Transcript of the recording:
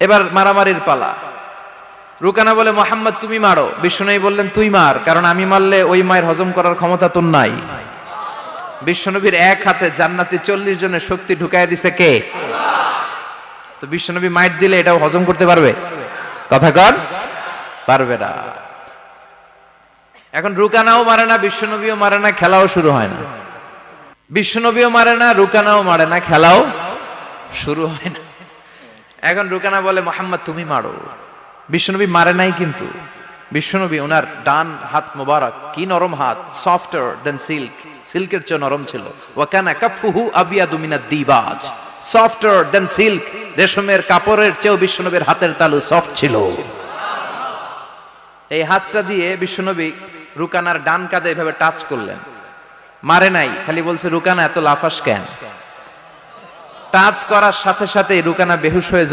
এবার মারামারির পালা। রুকানা বলে, মোহাম্মদ, তুমি মারো। বিষ্ণুনবী বললেন, তুই মার, কারণ আমি মারলে ওই মায়ের হজম করার ক্ষমতা তোর নাই। বিশ্বনবীর এক হাতে জান্নাতে চল্লিশ জনের শক্তি ঢুকাই দিছে কে? তো বিশ্বনবী মাইট দিলে এটাও হজম করতে পারবে? কথা কর পারবে না। এখন রুকানাও মারে না বিশ্বনবীও মারে না, খেলাও শুরু হয় না। বিশ্বনবীও মারে না, রুকানাও মারে না, খেলাও শুরু হয় না। এখন রুকানা বলে, মোহাম্মদ, তুমি মারো। বিশ্বনবী মারে নাই কিন্তু। বিশ্বনবী ওনার ডান হাত মোবারক, কি নরম হাত সফটার দেন সিল্ক সিল্কের চেয়ে নরম ছিল। ওয়াকানা কাফুহু আবিয়াদু মিনাদ দিবাজ। সফটার দেন সিল্ক রেশমের কাপড়ের চেয়েও বিশ্বনবীর হাতের তালু সফট ছিল। এই হাতটা দিয়ে বিশ্বনবী রুকানার ডান কাঁধে এভাবে টাচ করলেন। মারে নাই, খালি বলছে, রুকানা, এত লাফাস কেন? টাচ করার সাথে সাথে রুকানা বেহুশ হয়ে